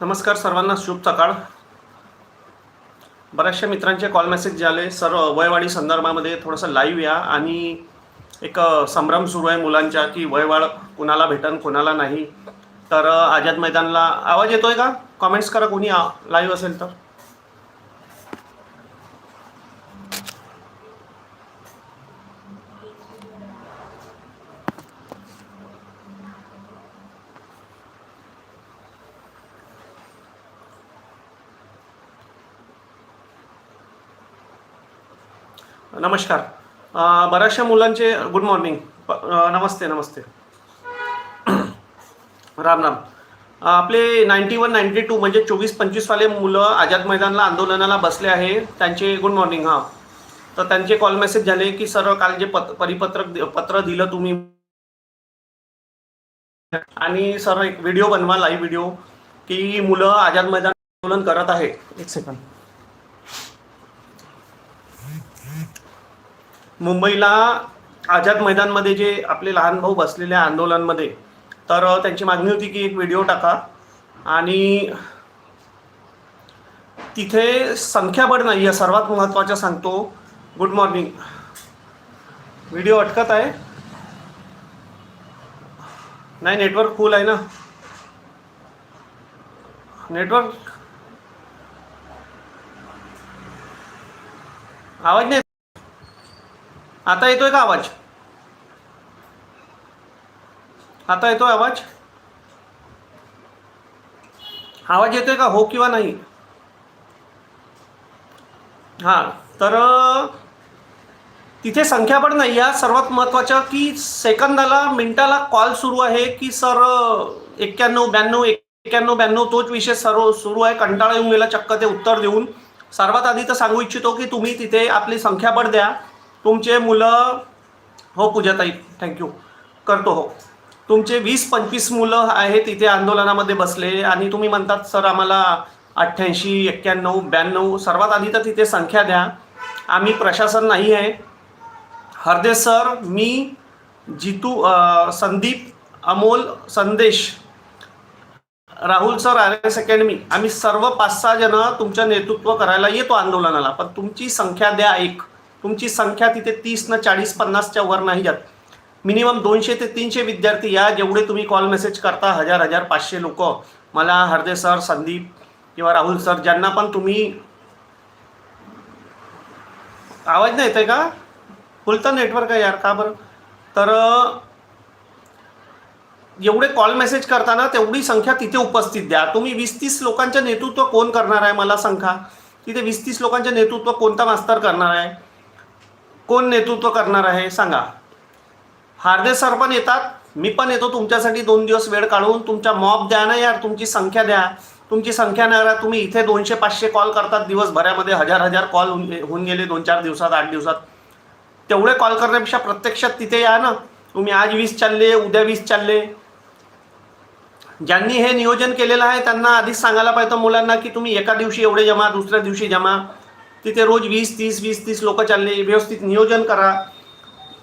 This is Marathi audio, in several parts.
नमस्कार सर्वांना शुभ सकाळ बऱ्याचशा मित्रांचे कॉल मेसेज झाले सर्व वयवाढी संदर्भामध्ये थोडंसं लाईव्ह या आणि एक संभ्रम सुरू आहे मुलांच्या की वयवाढ कुणाला भेटन कुणाला नाही. तर आझाद मैदानला आवाज येतोय का? कॉमेंट्स करा कोणी लाईव्ह असेल तर. नमस्कार. बऱ्याचशा मुलांचे गुड मॉर्निंग. प- नमस्ते नमस्ते. राम राम. आपले नाईन्टी वन नाईन्टी टू म्हणजे चोवीस पंचवीसवाले मुलं आझाद मैदानला आंदोलनाला बसले आहे. त्यांचे गुड मॉर्निंग हां. तर त्यांचे कॉल मेसेज झाले की सर काल जे पत परिपत्रक पत्र दिलं तुम्ही. आणि सर एक व्हिडिओ बनवा लाईव्ह व्हिडिओ की मुलं आझाद मैदान आंदोलन करत आहे. एक सेकंड मुंबईला आझाद मैदानमध्ये जे आपले लहान भाऊ बसलेले आंदोलनमध्ये तर त्यांची मागणी होती की एक व्हिडिओ टाका. आणि तिथे संख्याबळ नाही आहे सर्वात महत्त्वाचं सांगतो. Good morning. व्हिडिओ अटकत आहे. नाही नेटवर्क फुल आहे ना. नेटवर्क? आवाज नाही आता येतोय का आवाज? आता येतोय आवाज? आवाज येतोय का? हो किंवा नाही? हां तर तिथे संख्या पण नाही या सर्वात महत्त्वाचं की सेकंदाला मिनिटाला कॉल सुरू आहे की सर एक्क्याण्णव ब्याण्णव एक्क्याण्णव ब्याण्णव तोच विषय सर्व सुरू आहे. कंटाळा येऊन गेला चक्क ते उत्तर देऊन. सर्वात आधी तर सांगू इच्छितो की तुम्ही तिथे आपली संख्याबळ द्या. तुमचे मुलं हो पूजाताई थँक्यू करतो हो. तुमचे वीस पंचवीस मुलं आहेत तिथे आंदोलनामध्ये बसले आणि तुम्ही म्हणतात सर आम्हाला अठ्ठ्याऐंशी एक्क्याण्णव ब्याण्णव सर्वात आधी तर तिथे संख्या द्या. आम्ही प्रशासन नाही आहे. हरदे सर मी Jitu Sandeep Amol Sandesh Rahul sir R S academy. आम्ही सर्व पाच सहा जण तुमचं नेतृत्व करायला येतो आंदोलनाला. पण तुमची संख्या द्या एक. तुमची संख्या तिथे तीस न चाळीस पन्नासच्या वर नाही जात. मिनिमम दोनशे ते तीनशे विद्यार्थी या जेवढे तुम्ही कॉल मेसेज करता हजार हजार पाचशे लोक. मला हरदे सर संदीप किंवा राहुल सर ज्यांना पण तुम्ही आवाज नाही येतोय का? फुलतं नेटवर्क आहे यार का बरं? तर एवढे कॉल मेसेज करताना तेवढी संख्या तिथे उपस्थित द्या. तुम्ही वीस तीस लोकांचं नेतृत्व कोण करणार आहे मला सांगा. तिथे वीस तीस लोकांचे नेतृत्व कोणता मास्तर करणार आहे? कोण नेतृत्व करणार आहे सांगा. हार्दे सर पण येतात मी पण येतो तुमच्यासाठी दोन दिवस वेळ काढून तुमच्या मॉब द्या ना यार तुमची संख्या द्या. तुमची संख्या नाही तुम्ही इथे दोनशे पाचशे कॉल करतात दिवसभरामध्ये हजार हजार कॉल होऊन गेले दोन चार दिवसात आठ दिवसात. तेवढे कॉल करण्यापेक्षा प्रत्यक्षात तिथे या ना. तुम्ही आज वीस चालले उद्या वीस चालले. ज्यांनी हे नियोजन केलेलं आहे त्यांना आधीच सांगायला पाहिजे मुलांना की तुम्ही एका दिवशी एवढे जमा दुसऱ्या दिवशी जमा. तिथे रोज वीस तीस वीस तीस लोक चालले. व्यवस्थित नियोजन करा.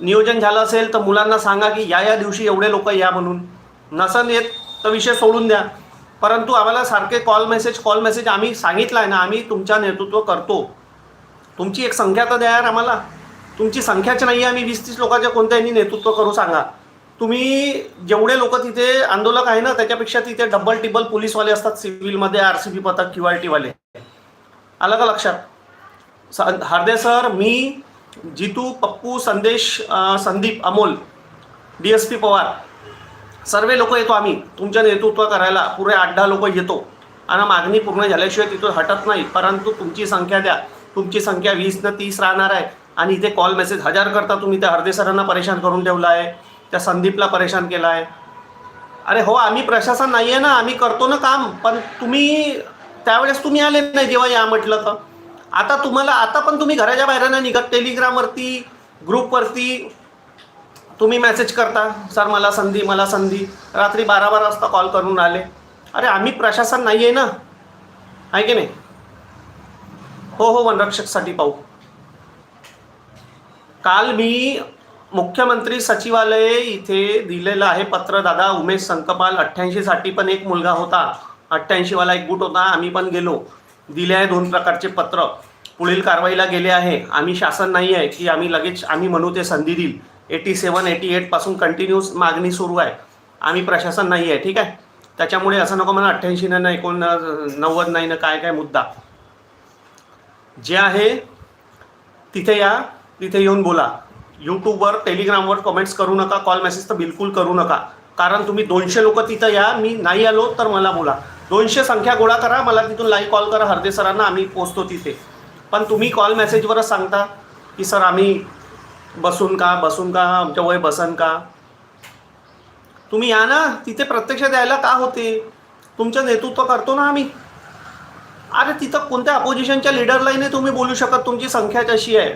नियोजन झालं असेल तर मुलांना सांगा की या या दिवशी एवढे लोक या म्हणून. नसन येत तर विषय सोडून द्या. परंतु आम्हाला सारखे कॉल मेसेज कॉल मेसेज आम्ही सांगितला आहे ना आम्ही तुमच्या नेतृत्व करतो. तुमची एक संख्या तर द्या यार आम्हाला. तुमची संख्याच नाही आहे आम्ही वीस तीस लोकांच्या कोणत्याही नेतृत्व करू सांगा. तुम्ही जेवढे लोक तिथे आंदोलक आहे ना त्याच्यापेक्षा तिथे डबल टिबल पोलीसवाले असतात सिव्हिलमध्ये आर सी बी पथक क्यू आर टीवाले आलं का लक्षात? हार्दे सर मी Jitu Pappu Sandesh Sandeep Amol D S P Pawar सर्व लोक येतो आम्ही. तुमचं नेतृत्व करायला पुरे आठ दहा लोक येतो. आणि मागणी पूर्ण झाल्याशिवाय तिथून हटत नाही. परंतु तुमची संख्या द्या. तुमची संख्या वीस न तीस राहणार आहे. आणि इथे कॉल मेसेज हजार करता तुम्ही त्या हरदे सरांना परेशान करून ठेवला आहे. त्या संदीपला परेशान केला आहे. अरे हो आम्ही प्रशासन नाही आहे ना. आम्ही करतो ना काम. पण तुम्ही त्यावेळेस तुम्ही आले नाही जेव्हा या म्हटलं तर? आता तुम्हाला आता पण तुम्ही घराच्या बाहेर निघत टेलिग्रामवरती ग्रुपवरती तुम्ही मेसेज करता सर मला संधी मला संधी. रात्री बारा बारा वाजता कॉल करून आले. अरे आम्ही प्रशासन नाही आहे ना? आहे की नाही? हो हो वनरक्षकसाठी पाहू. काल मी मुख्यमंत्री सचिवालय इथे दिलेलं आहे पत्र. दादा उमेश संकपाल अठ्ठ्याऐंशीसाठी पण एक मुलगा होता. अठ्ठ्याऐंशीवाला एक बूट होता. आम्ही पण गेलो. दिले आहे दोन प्रकारचे पत्र. पुढील कारवाईला गेले आहे. आम्ही शासन नाही आहे की आम्ही लगेच आम्ही म्हणू ते संधी देईल. एटी सेवन एटी एटपासून कंटिन्यूस मागणी सुरू आहे. आम्ही प्रशासन नाही आहे ठीक आहे? त्याच्यामुळे असं नको म्हणा अठ्ठ्याऐंशी ना एकोण नव्वद नाही ना काय काय मुद्दा. जे आहे तिथे या तिथे येऊन बोला. यूट्यूबवर टेलिग्रामवर कमेंट्स करू नका कॉल मेसेज तर बिलकुल करू नका. कारण तुम्ही दोनशे लोक तिथं या मी नाही आलो तर मला बोला. दोनशे संख्या गोळा करा मला तिथून लाईव्ह कॉल करा हरदे सरांना आम्ही पोचतो तिथे. पण तुम्ही कॉल मेसेजवरच सांगता की सर आम्ही बसून का बसून का आमच्या वय बसन का? तुम्ही या ना तिथे प्रत्यक्ष द्यायला का होते? तुमचं नेतृत्व करतो ना आम्ही. अरे तिथं कोणत्या अपोजिशनच्या लिडरलाही नाही तुम्ही बोलू शकत तुमची संख्या कशी आहे.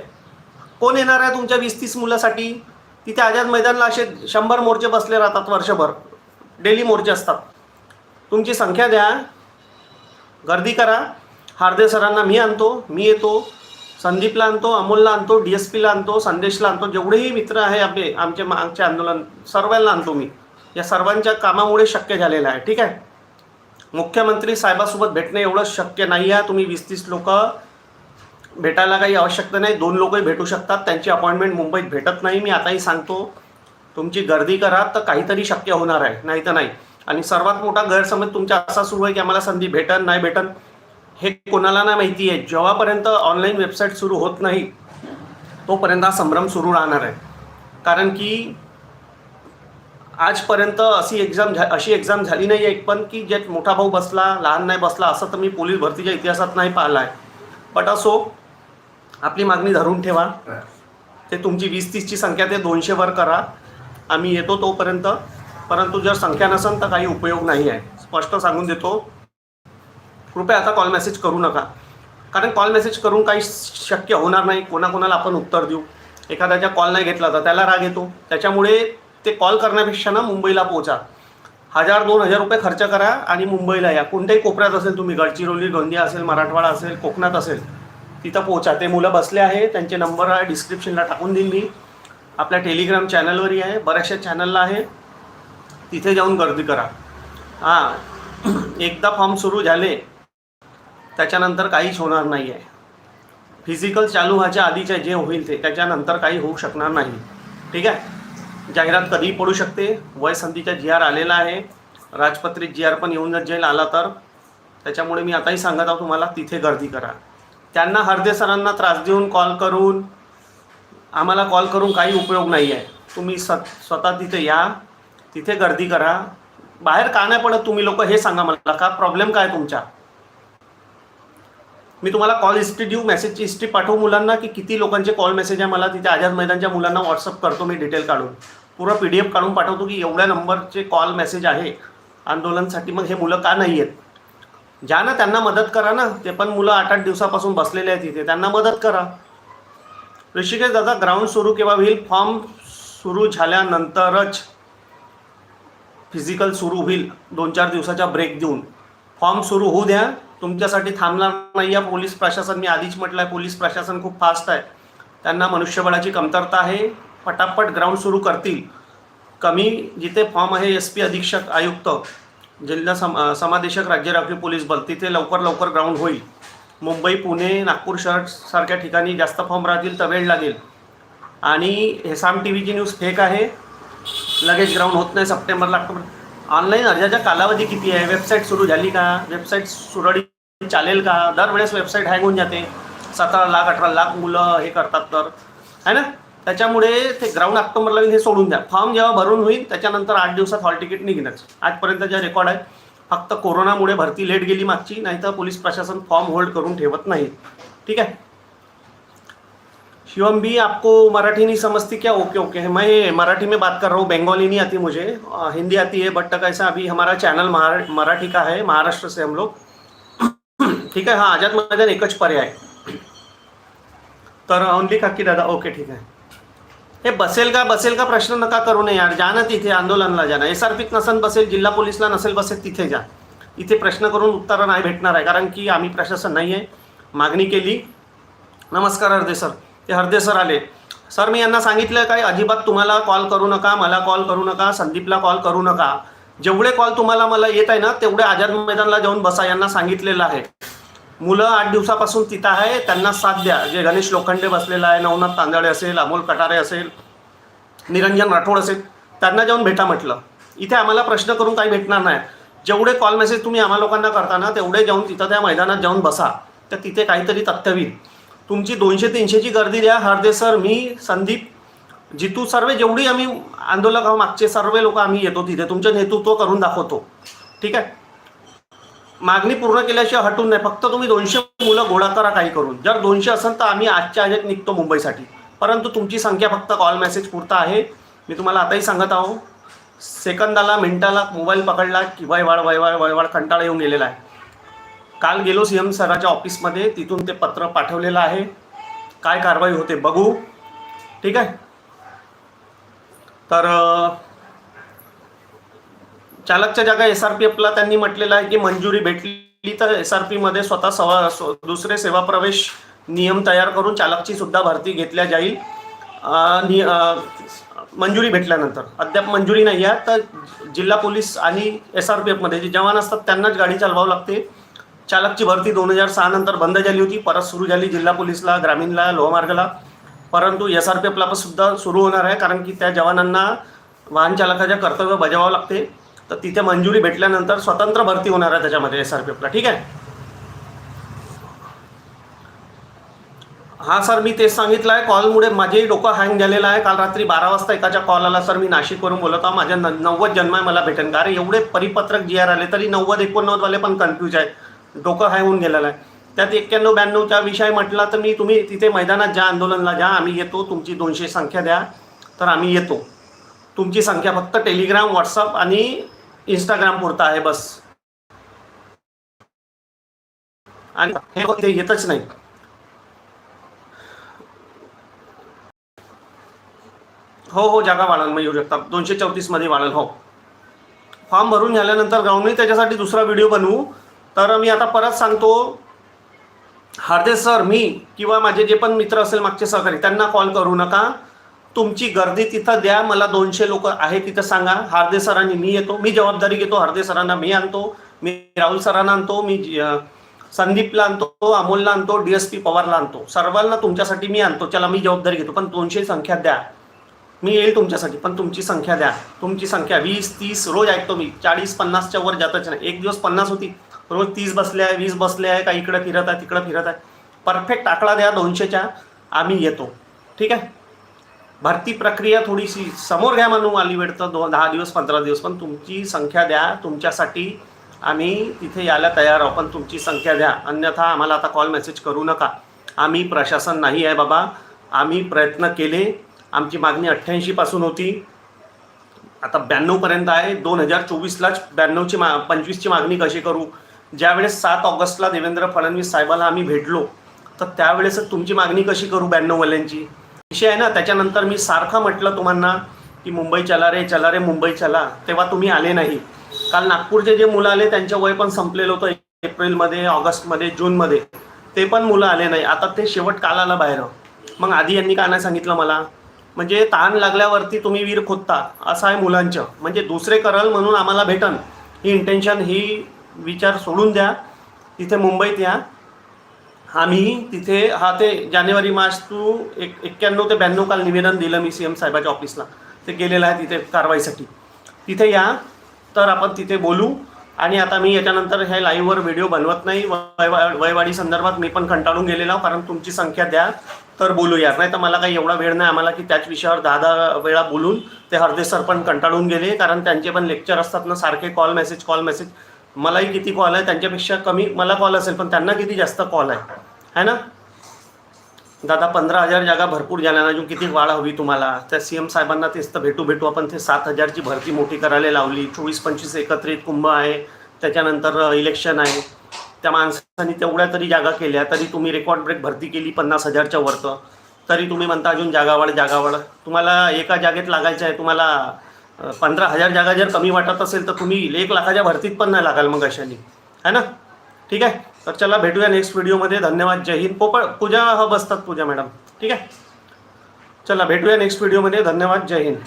कोण येणार आहे तुमच्या वीस तीस मुलासाठी? तिथे आझाद मैदानला असे शंभर मोर्चे बसले राहतात वर्षभर. डेली मोर्चे असतात. तुमची संख्या द्या. गर्दी करा. हार्दे सरांना मी आणतो मी येतो. संदीपला आणतो अमोलला आणतो डी एस पीला आणतो संदेशला आणतो. जेवढेही मित्र आहे आपले आमचे मागचे आंदोलन सर्वांना आणतो मी. या सर्वांच्या कामामुळे शक्य झालेलं आहे ठीक आहे? मुख्यमंत्री साहेबासोबत भेटणे एवढं शक्य नाही आहे. तुम्ही वीस तीस लोक भेटायला काही आवश्यकता नाही. दोन लोकही भेटू शकतात. त्यांची अपॉइंटमेंट मुंबईत भेटत नाही. मी आताही सांगतो तुमची गर्दी करा तर काहीतरी शक्य होणार आहे. नाही तर नाही. आणि सर्वात मोठा गैरसमज तुमचा असा सुरू आहे की आम्हाला संधी भेटन नाही भेटन हे कोणाला नाही माहिती आहे. जेव्हापर्यंत ऑनलाईन वेबसाईट सुरू होत नाही तोपर्यंत हा संभ्रम सुरू राहणार आहे. कारण की आजपर्यंत अशी एक्झाम झा अशी एक्झाम झाली नाही एक पण की ज्यात मोठा भाऊ बसला लहान नाही बसला असं तर मी पोलीस भरतीच्या इतिहासात नाही पाहिलं आहे बट असो आपली मागणी धरून ठेवा. ते तुमची वीस तीसची संख्या ते दोनशेवर करा. आम्ही येतो तोपर्यंत. परंतु जर संख्या नसेल तर काही उपयोग नाही आहे. स्पष्ट सांगून देतो. कृपया आता कॉल मेसेज करू नका. कारण कॉल मेसेज करून काही शक्य होणार नाही. कोणाकोणाला आपण उत्तर देऊ. एखाद्याच्या कॉल नाही घेतला तर त्याला राग येतो. त्याच्यामुळे ते कॉल करण्यापेक्षा ना मुंबईला पोहोचा. हजार दोन हजार रुपये खर्च करा आणि मुंबईला या. कोणत्याही कोपऱ्यात असेल तुम्ही गडचिरोली गोंदिया असेल मराठवाडा असेल कोकणात असेल तिथं पोहोचा. ते मुलं बसले आहे. त्यांचे नंबर आहे डिस्क्रिप्शनला टाकून देईन मी. आपल्या टेलिग्राम चॅनलवरही आहे. बऱ्याचशा चॅनलला आहे. तिथे जाऊन गर्दी करा. हां एकदा फॉर्म सुरू झाले त्याच्यानंतर काहीच होणार नाही आहे फिजिकल चालू व्हायच्या आधीचे जे होईल ते त्याच्यानंतर काही होऊ शकणार नाही. ठीक आहे? जाहिरात कधीही पडू शकते. वय संधीचा जी आर आलेला आहे. राजपत्रित जी आर पण येऊन जाईल आला तर. त्याच्यामुळे मी आताही सांगत आहोत तुम्हाला तिथे गर्दी करा. त्यांना हरदे सरांना त्रास देऊन कॉल करून आम्हाला कॉल करून काही उपयोग नाही आहे तुम्ही स्वतः तिथे या. तिथे गर्दी करा. बाहेर का नाही पडत तुम्ही लोक हे सांगा मला. का प्रॉब्लेम काय तुमच्या? मी तुम्हाला कॉल हिस्ट्री देऊ मेसेजची हिस्ट्री पाठवू मुलांना की किती लोकांचे कॉल मेसेज आहे मला तिथे. आझाद मैदानच्या मुलांना व्हॉट्सअप करतो मी डिटेल काढून. पुरं पी डी एफ काढून पाठवतो की एवढ्या नंबरचे कॉल मेसेज आहे आंदोलनसाठी. मग हे मुलं का नाही आहेत ज्या ना त्यांना मदत करा ना. ते पण मुलं आठ आठ दिवसापासून बसलेले आहेत तिथे त्यांना मदत करा. ऋषिकेश दादा ग्राउंड सुरू केव्हा होईल? फॉर्म सुरू झाल्यानंतरच. फिजिकल सुरू होईल दोन चार दिवसाचा ब्रेक देऊन. फॉर्म सुरू होऊ द्या. तुमच्यासाठी थांबणार नाही आहे पोलीस प्रशासन. मी आधीच म्हटलं आहे पोलीस प्रशासन खूप फास्ट आहे. त्यांना मनुष्यबळाची कमतरता आहे. पटापट ग्राउंड सुरू करतील. कमी जिथे फॉर्म आहे एस पी अधीक्षक आयुक्त जिल्हा सम समादेशक राज्य राखीव पोलीस बल तिथे लवकर लवकर ग्राउंड होईल. मुंबई पुणे नागपूर शहर सारख्या ठिकाणी जास्त फॉर्म राहतील तर वेळ लागेल. आणि हे साम टी व्हीची न्यूज फेक आहे. लगेच ग्राउंड होत नाही सप्टेंबरला ऑक्टोबर. ऑनलाईन अर्जाचा कालावधी किती आहे? वेबसाईट सुरू झाली का? वेबसाईट सुरळीत चालेल का? दरवेळेस वेबसाईट हँग होऊन जाते. सतरा लाख अठरा लाख मुलं हे करतात तर. है ना? त्याच्यामुळे ते ग्राउंड ऑक्टोबरला हे सोडून द्या. फॉर्म जेव्हा भरून होईल त्याच्यानंतर आठ दिवसात हॉल तिकीट निघणंच आजपर्यंत जे रेकॉर्ड आहे फक्त कोरोनामुळे भरती लेट गेली मागची नाहीतर पोलीस प्रशासन फॉर्म होल्ड करून ठेवत नाही. ठीक आहे? शिवम भी आपको मराठी नहीं समझती क्या? Okay okay. है मैं मराठी में बात कर रहा हूँ। बंगाली नहीं आती मुझे। अ, हिंदी आती है बट कैसा अभी हमारा चैनल मराठी का है महाराष्ट्र से हम लोग। ठीक आहे हा आझाद मैदान एकच पर्याय। तर ओनली काकी दादा ओके ठीक आहे हे बसेल का बसेल का प्रश्न नका करू नये यार। जा ना तिथे आंदोलनला जा ना। एस आर पीत नसेल बसेल जिल्हा पोलीसला नसेल बसेल तिथे जा। इथे प्रश्न करून उत्तरं नाही भेटणार आहे कारण की आम्ही प्रशासन नाही आहे मागणी केली. नमस्कार हरदे सर. ते हरदे सर आले. सर मी यांना सांगितलं काय अजिबात तुम्हाला कॉल करू नका मला कॉल करू नका संदीपला कॉल करू नका. जेवढे कॉल तुम्हाला मला येत आहे ना तेवढे आझाद मैदानला जाऊन बसा यांना सांगितलेलं आहे. मुलं आठ दिवसापासून तिथं आहे त्यांना साथ द्या. जे गणेश लोखंडे बसलेला आहे नवनाथ तांदळे असेल अमोल कटारे असेल निरंजन राठोड असेल त्यांना जाऊन भेटा म्हटलं. इथे आम्हाला प्रश्न करून काही भेटणार नाही. जेवढे कॉल मेसेज तुम्ही आम्हा लोकांना करता ना तेवढे जाऊन तिथं त्या मैदानात जाऊन बसा. तर तिथे काहीतरी तथ्य होईल तुमची दोनशे तीनशेची गर्दी द्या. हरदे सर मी संदीप जितू सर्व जेवढी आम्ही आंदोलक आहोत मागचे सर्व लोक आम्ही येतो तिथे. तुमचं नेतृत्व करून दाखवतो. ठीक आहे? मागणी पूर्ण केल्याशिवाय हटून नाही. फक्त तुम्ही दोनशे मुलं गोळा करा काही करून. जर दोनशे असेल तर आम्ही आजच्या ह्याच्यात निघतो मुंबईसाठी. परंतु तुमची संख्या फक्त कॉल मेसेज पुरता आहे. मी तुम्हाला आताही सांगत आहो. सेकंदाला मिनिटाला मोबाईल पकडला की वयवाड वयवाड वयवाड कंटाळा येऊन गेलेला आहे. काल गेलो सी एम सराच्या ऑफिसमध्ये तिथून ते पत्र पाठवलेलं आहे. काय कारवाई होते बघू. ठीक आहे? तर चालकच्या जागा एस आर पी एफला त्यांनी म्हटलेलं आहे की मंजुरी भेटली तर एस आर पीमध्ये स्वतः सवा दुसरे सेवा प्रवेश नियम तयार करून चालकची सुद्धा भरती घेतल्या जाईल. नि- मंजुरी भेटल्यानंतर. अद्याप मंजुरी नाही आहे. तर जिल्हा पोलीस आणि एस आर पी एफमध्ये जे जवान असतात त्यांनाच गाडी चालवावं लागते. चालकची भरती दोन हजार सहा नंतर बंद झाली होती. परत सुरू झाली जिल्हा पोलीसला ग्रामीणला लोहमार्गला परंतु एस आर पी एफला पण सुद्धा सुरू होणार आहे कारण की त्या जवानांना वाहन चालकाच्या कर्तव्य बजावावं लागते. तर तिथे मंजुरी भेटल्यानंतर स्वतंत्र भरती होणार आहे त्याच्यामध्ये एस आर पी एफला ठीक आहे? हा सर मी तेच सांगितलं आहे कॉलमुळे माझेही डोकं हँग झालेलं आहे. काल रात्री बारा वाजता एकाच्या कॉल आला. सर मी नाशिकवरून बोलत आहो माझ्या न- नव्वद जन्म आहे मला भेटेन. का अरे एवढे परिपत्रक जी आर आले तरी नव्वद एकोणनव्वदवाले पण कन्फ्यूज आहे. डोकं हाय होऊन गेलेलं आहे. त्यात एक्क्याण्णव ब्याण्णवचा विषय म्हटला तर मी तुम्ही तिथे मैदानात ज्या आंदोलनला जा आम्ही येतो तुमची दोनशे संख्या द्या तर आम्ही येतो. तुमची संख्या फक्त टेलिग्राम व्हॉट्सअप आणि इंस्टाग्राम पुरता आहे बस. आणि हे ते येतच नाही. हो हो जागा वाढल मग येऊ शकता. दोनशे चौतीसमध्ये वाढल हो. फॉर्म भरून झाल्यानंतर ग्राउंडने त्याच्यासाठी दुसरा व्हिडिओ बनवू. तर मी आता परत सांगतो हार्दे सर मी किंवा माझे जे पण मित्र असेल मागचे सहकारी त्यांना कॉल करू नका. तुमची गर्दी तिथं द्या मला दोनशे लोक आहे तिथं सांगा. हार्दे सरांनी मी येतो मी जबाबदारी घेतो हार्दे सरांना मी आणतो मी राहुल सरांना आणतो मी संदीपला आणतो अमोलला आणतो डी एस पी पवारला आणतो. सर्वांना तुमच्यासाठी मी आणतो चला मी जबाबदारी घेतो. पण दोनशे संख्या द्या. मी येईल तुमच्यासाठी पण तुमची संख्या द्या. तुमची संख्या वीस तीस रोज ऐकतो मी. चाळीस पन्नासच्या वर जातच नाही. एक दिवस पन्नास होती. रोज तीस बसले आहे वीस बसले आहे का इकडं फिरत आहे तिकडं फिरत आहे. परफेक्ट आकडा द्या दोनशेच्या आम्ही येतो. ठीक आहे? भरती प्रक्रिया थोडीशी समोर घ्या म्हणून आली वेळ तर दो दहा दिवस पंधरा दिवस पण तुमची संख्या द्या तुमच्यासाठी आम्ही तिथे यायला तयार आहोत पण तुमची संख्या द्या. अन्यथा आम्हाला आता कॉल मेसेज करू नका. आम्ही प्रशासन नाही आहे बाबा. आम्ही प्रयत्न केले. आमची मागणी अठ्ठ्याऐंशीपासून होती. आता ब्याण्णवपर्यंत आहे. दोन हजार चोवीसलाच ब्याण्णवची मा पंचवीसची मागणी कशी करू? ज्यावेळेस सात ऑगस्टला देवेंद्र फडणवीस साहेबाला आम्ही भेटलो तर त्यावेळेसच तुमची मागणी कशी करू ब्याण्णववाल्यांची? विषय आहे ना त्याच्यानंतर मी सारखं म्हटलं तुम्हाला की मुंबई चला रे चला रे मुंबई चला तेव्हा तुम्ही आले नाही. काल नागपूरचे जे मुलं आले त्यांचं वय पण संपलेलं होतं एप्रिलमध्ये ऑगस्टमध्ये जूनमध्ये. ते पण मुलं आले नाही. आता ते शेवट काल आलं बाहेर. मग आधी यांनी काय नाही सांगितलं मला? म्हणजे ताण लागल्यावरती तुम्ही वीर खोदता असं आहे मुलांचं. म्हणजे दुसरे करल म्हणून आम्हाला भेटन. ही इंटेन्शन ही विचार सोडून द्या. तिथे मुंबईत या. आम्ही तिथे हा ते जानेवारी मार्च टू एक एक्क्याण्णव ते ब्याण्णव काल निवेदन दिलं मी सी एम साहेबाच्या ऑफिसला. ते गेलेलं आहे तिथे कारवाईसाठी. तिथे या. तर आपण तिथे बोलू. आणि आता मी याच्यानंतर ह्या लाईव्हवर व्हिडिओ बनवत नाही. वयवा वयवाडी संदर्भात मी पण कंटाळून गेलेलो आहे, कारण तुमची संख्या द्या. तर बोलूया नाही तर मला काही एवढा वेळ नाही. आम्हाला की त्याच विषयावर दहा दहा वेळा बोलून ते हरदे सर पण कंटाळून गेले. कारण त्यांचे पण लेक्चर असतात ना सारखे कॉल मेसेज कॉल मेसेज मलाही किती कॉल आहे त्यांच्यापेक्षा कमी मला कॉल असेल पण त्यांना किती जास्त कॉल आहे? है ना? दादा पंधरा हजार जागा भरपूर जाणार ना अजून किती वाढ हवी तुम्हाला? त्या सी एम साहेबांना तेच तर भेटू भेटू. आपण ते सात हजारची भरती मोठी करायला लावली. चोवीस पंचवीस एकत्रित कुंभ आहे. त्याच्यानंतर इलेक्शन आहे. त्या माणसांनी तेवढ्या तरी जागा केल्या तरी तुम्ही रेकॉर्ड ब्रेक भरती केली पन्नास हजारच्या वरतं. तरी तुम्ही म्हणता अजून जागावाड जागावाड तुम्हाला एका जागेत लागायचं आहे तुम्हाला पंधरा हजार जागा जर कमी वाटत असेल तर तुम्ही एक लाखाच्या भरतीत पण नाही लागाल मग अशाने. है ना? ठीक आहे? तर चला भेटूया नेक्स्ट व्हिडिओमध्ये धन्यवाद. जय हिंद. पोपळ पूजा ह बसतात पूजा मॅडम. ठीक आहे? चला भेटूया नेक्स्ट व्हिडिओमध्ये धन्यवाद. जय हिंद.